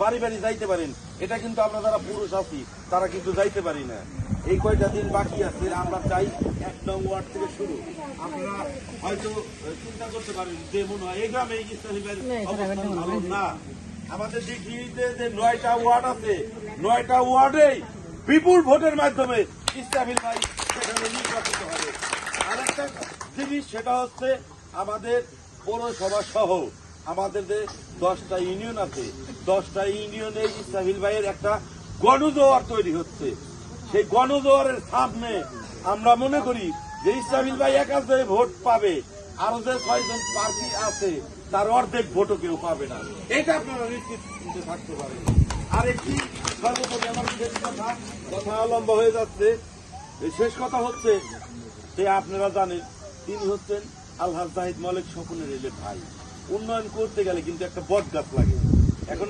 বাড়ি বাড়ি যাইতে পারেন। এটা কিন্তু আমরা যারা পুরুষ আছি তারা কিন্তু যাইতে পারি না। এই কয়টা দিন বাকি আছে আমরা চাই এক নং ওয়ার্ড থেকে শুরু। আপনারা হয়তো চিন্তা করতে পারেন যে মনে হয় এই গ্রামে এই ইসলামী অবস্থান ভালো না। আমাদের ডিগ্রিতে যে নয়টা ওয়ার্ড আছে নয়টা ওয়ার্ডেই বিপুল ভোটের মাধ্যমে ইসলামী ভাই সেখানে নির্বাচিত হবে। আরেকটা জিনিস সেটা হচ্ছে আমাদের পৌরসভা সহ। আমাদের যে দশটা ইউনিয়ন আছে, দশটা ইউনিয়নে ইসরাফিল ভাইয়ের একটা গণজোয়ার তৈরি হচ্ছে। সেই গণজোয়ারের সামনে আমরা মনে করি যে ইসরাফিল ভাই একা যে ভোট পাবে, আরও যে ছয়জন প্রার্থী আছে, তার অর্ধেক ভোটও কেউ পাবে না। এটা আপনারা নিশ্চিত থাকতে পারেন। আরেকটি সর্বোপরি আমার শেষ কথা কথা লম্বা হয়ে যাচ্ছে। শেষ কথা হচ্ছে যে আপনারা জানেন, তিনি হচ্ছেন আলহাজ জাহিদ মালিক স্বপনের এলে ভাই। উন্নয়ন করতে গেলে কিন্তু একটা বট গাছ লাগে। এখন